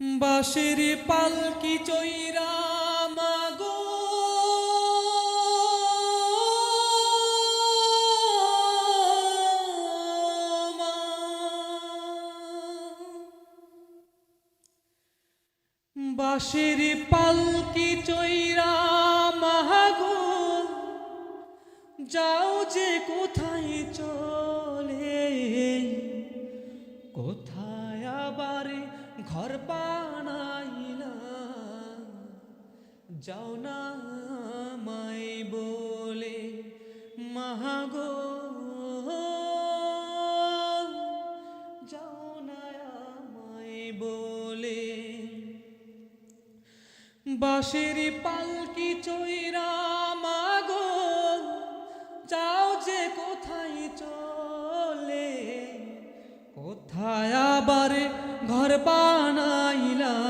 বাঁশের পালকি চৈরা মাগো। বাঁশের পালকি চৈরা মাগো যাও যে কোথায় চলে, কোথায় আবার ঘর বানাইলা যাও না মাই বলে মাগো যাও না মাই বলে, বাঁশের পালকি চৈরা মাগো, যাও যে কোথায় চলে, কোথায় আবার ঘর বানাইলাম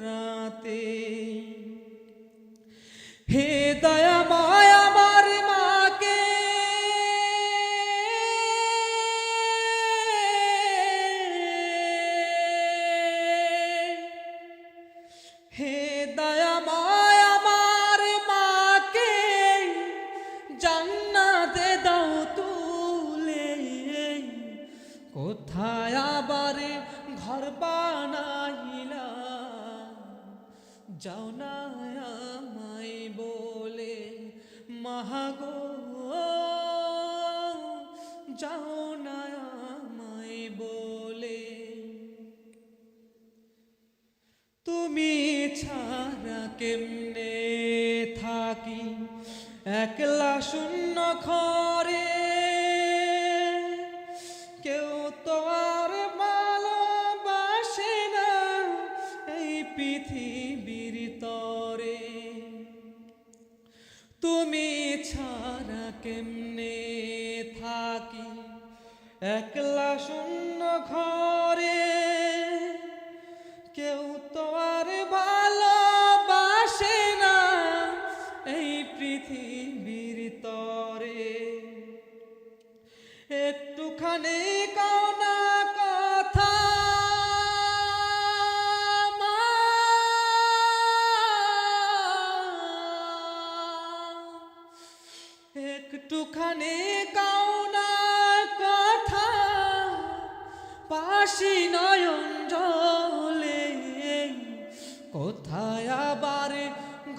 রাতে। হে দয়াময় আমার মাকে। হে দয়াময় আমার মাকে, জান্নাতে দাও তুলে। কোথায় আবার ঘর বানাইলা যাও না আমায় বলে, মাহাগো, যাও না আমায় বলে। তুমি ছাড়া কেমনে থাকি? একলা শূন্য ঘরে। কেউ তো আর ভালোবাসে না এই পৃথিবীর কেমনে থাকি? একলা শূন্য ঘরে কেউ তো আর ভালোবাসে না এই পৃথিবীর তরে। একটুখানি একটুখানি কাউনা কথা, পাশি নয়ন জলে, কোথায় আবার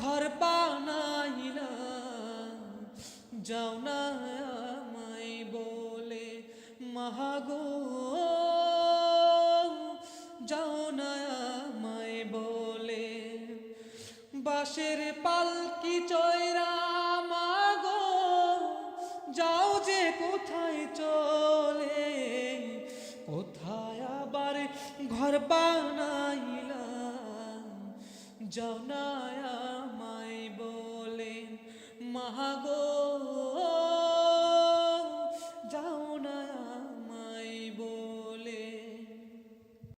ঘর বানাইলা? যাও না আমায় বলে মাগো যাও না আমায় বলে, বাঁশের পালকি চয়রা ঘর বানাইলাম। যাও না আমায় মহাগো মাগো